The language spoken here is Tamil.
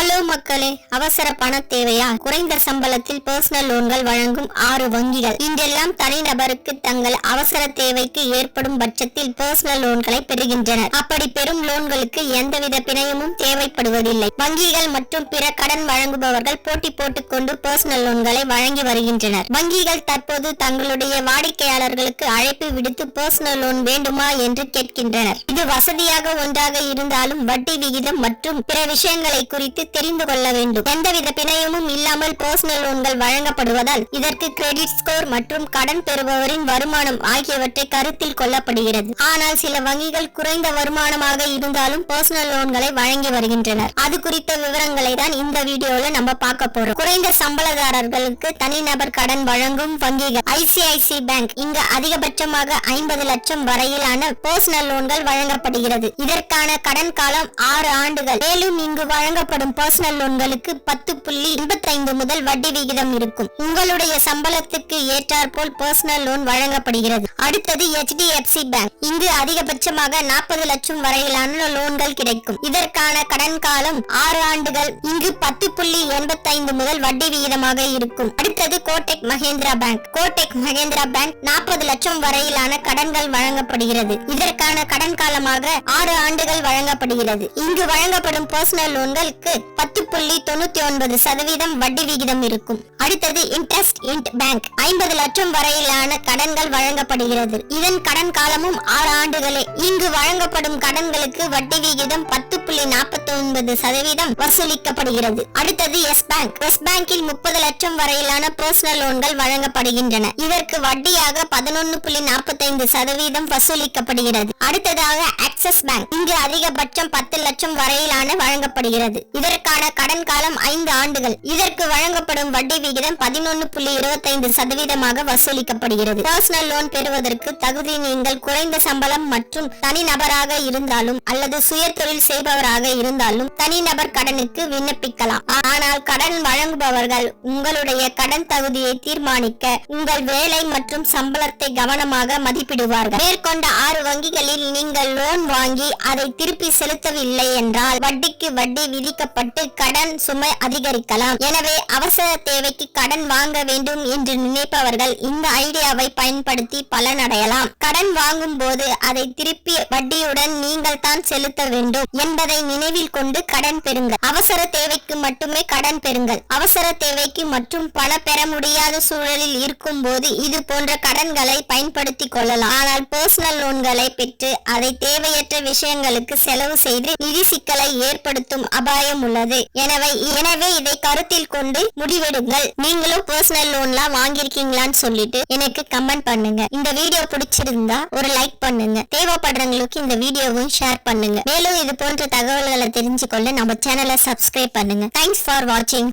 ஹலோ மக்களே அவசர பண தேவையா குறைந்த சம்பளத்தில் பர்சனல் லோன்கள் வழங்கும் ஆறு வங்கிகள். இன்றெல்லாம் தனிநபருக்கு தங்கள் அவசர தேவைக்கு ஏற்படும் பட்சத்தில் பர்சனல் லோன்களை பெறுகின்றனர். அப்படி பெறும் லோன்களுக்கு எந்தவித பிணையமும் தேவைப்படுவதில்லை. வங்கிகள் மற்றும் பிற கடன் வழங்குபவர்கள் போட்டி போட்டுக்கொண்டு பர்சனல் லோன்களை வழங்கி வருகின்றனர். வங்கிகள் தற்போது தங்களுடைய வாடிக்கையாளர்களுக்கு அழைப்பு விடுத்து பர்சனல் லோன் வேண்டுமா என்று கேட்கின்றனர். இது வசதியாக ஒன்றாக இருந்தாலும் வட்டி விகிதம் மற்றும் பிற விஷயங்களை குறித்து தெரிந்து கொள்ள வேண்டும். எந்தவித பிணையமும் இல்லாமல் பர்சனல் லோன்கள் வழங்கப்படுவதால் இதற்கு கிரெடிட் ஸ்கோர் மற்றும் கடன் பெறுபவரின் வருமானம் ஆகியவற்றை கருத்தில் கொள்ளப்படுகிறது. ஆனால் சில வங்கிகள் குறைந்த வருமானமாக இருந்தாலும் பர்சனல் லோன்களை வழங்கி வருகின்றனர். அது குறித்த விவரங்களை தான் இந்த வீடியோல நம்ம பார்க்க போறோம். குறைந்த சம்பளதாரர்களுக்கு தனிநபர் கடன் வழங்கும் வங்கிகள். ஐசிஐசி பேங்க் இங்கு அதிகபட்சமாக ஐம்பது லட்சம் வரையிலான பர்சனல் லோன்கள் வழங்கப்படுகிறது. இதற்கான கடன் காலம் ஆறு ஆண்டுகள். மேலும் இங்கு வழங்கப்படும் பர்சனல் லோன்களுக்கு பத்து புள்ளி எண்பத்தைந்து முதல் வட்டி விகிதம் இருக்கும். உங்களுடைய சம்பளத்துக்கு ஏற்றாற்போல் பர்சனல் லோன் வழங்கப்படுகிறது. அடுத்தது HDFC பேங்க் இங்கு அதிகபட்சமாக நாற்பது லட்சம் வரையிலான லோன்கள் கிடைக்கும். இதற்கான கடன் காலம் ஆறு ஆண்டுகள். இங்கு பத்து புள்ளி எண்பத்தைந்து முதல் வட்டி விகிதமாக இருக்கும். அடுத்தது codec Mahindra bank codec Mahindra bank நாற்பது லட்சம் வரையிலான கடன்கள் வழங்கப்படுகிறது. இதற்கான கடன் காலமாக ஆறு ஆண்டுகள் வழங்கப்படுகிறது. இங்கு வழங்கப்படும் பர்சனல் லோன்களுக்கு பத்து புள்ளி தொண்ணூத்தி ஒன்பது சதவீதம் வட்டி விகிதம் இருக்கும். அடுத்தது இன்ட்ரெஸ்ட் இன்ட் பேங்க் ஐம்பது லட்சம் வரையிலான கடன்கள் வழங்கப்படுகிறது. இதன் கடன் காலமும் ஆறு ஆண்டுகளே. இங்கு வழங்கப்படும் கடன்களுக்கு வட்டி விகிதம் பத்து புள்ளி நாற்பத்தி ஒன்பது சதவீதம் வசூலிக்கப்படுகிறது. அடுத்தது எஸ் பேங்க் எஸ் பேங்கில் முப்பது லட்சம் வரையிலான பர்சனல் லோன்கள் வழங்கப்படுகின்றன. இதற்கு வட்டியாக பதினொன்னு புள்ளி நாற்பத்தைந்து சதவீதம் வசூலிக்கப்படுகிறது. அடுத்ததாக ஆக்சிஸ் பேங்க் இங்கு அதிகபட்சம் பத்து லட்சம் வரையிலான வழங்கப்படுகிறது. இதற்கு இதற்கான கடன் காலம் ஐந்து ஆண்டுகள். இதற்கு வழங்கப்படும் வட்டி விகிதம் பதினொன்னு புள்ளி இருபத்தைந்து சதவீதமாக வசூலிக்கப்படுகிறது. பர்சனல் லோன் பெறுவதற்கு தகுதி நீங்கள் குறைந்த சம்பளம் மற்றும் தனிநபராக இருந்தாலும் அல்லது சுய தொழில் செய்பவராக இருந்தாலும் தனிநபர் கடனுக்கு விண்ணப்பிக்கலாம். ஆனால் கடன் வழங்குபவர்கள் உங்களுடைய கடன் தகுதியை தீர்மானிக்க உங்கள் வேலை மற்றும் சம்பளத்தை கவனமாக மதிப்பிடுவார்கள். மேற்கொண்ட ஆறு வங்கிகளில் நீங்கள் லோன் வாங்கி அதை திருப்பி செலுத்தவில்லை என்றால் வட்டிக்கு வட்டி விதிக்கப்படும். ஏற்பட்டு கடன் சுமை அதிகரிக்கலாம். எனவே அவசர தேவைக்கு கடன் வாங்க வேண்டும் என்று நினைப்பவர்கள் இந்த ஐடியாவை பயன்படுத்தி பலனடையலாம் கடன் வாங்கும் போது அதை திருப்பி வட்டியுடன் நீங்கள் தான் செலுத்த வேண்டும் என்பதை நினைவில் கொண்டு கடன் பெறுங்கள். அவசர தேவைக்கு மட்டுமே கடன் பெறுங்கள். அவசர தேவைக்கு மற்றும் பண பெற முடியாத சூழலில் இருக்கும் போது இது போன்ற கடன்களை பயன்படுத்திக் கொள்ளலாம். ஆனால் பர்சனல் லோன்களை பெற்று அதை தேவையற்ற விஷயங்களுக்கு செலவு செய்து நிதி சிக்கலை ஏற்படுத்தும் அபாயம் உள்ளது. எனவே எனவே இதை கருத்தில் கொண்டு முடிவெடுங்கள். நீங்களும் பர்சனல் லோன்லாம் வாங்கியிருக்கீங்களான்னு சொல்லிட்டு எனக்கு கமெண்ட் பண்ணுங்க. இந்த வீடியோ பிடிச்சிருந்தா ஒரு லைக் பண்ணுங்க. தேவைப்படுறவங்களுக்கு இந்த வீடியோவும் ஷேர் பண்ணுங்க. மேலும் இது போன்ற தகவல்களை தெரிஞ்சுக்கொள்ள நம்ம சேனலை சப்ஸ்கிரைப் பண்ணுங்க. தேங்க்ஸ் ஃபார் வாட்சிங்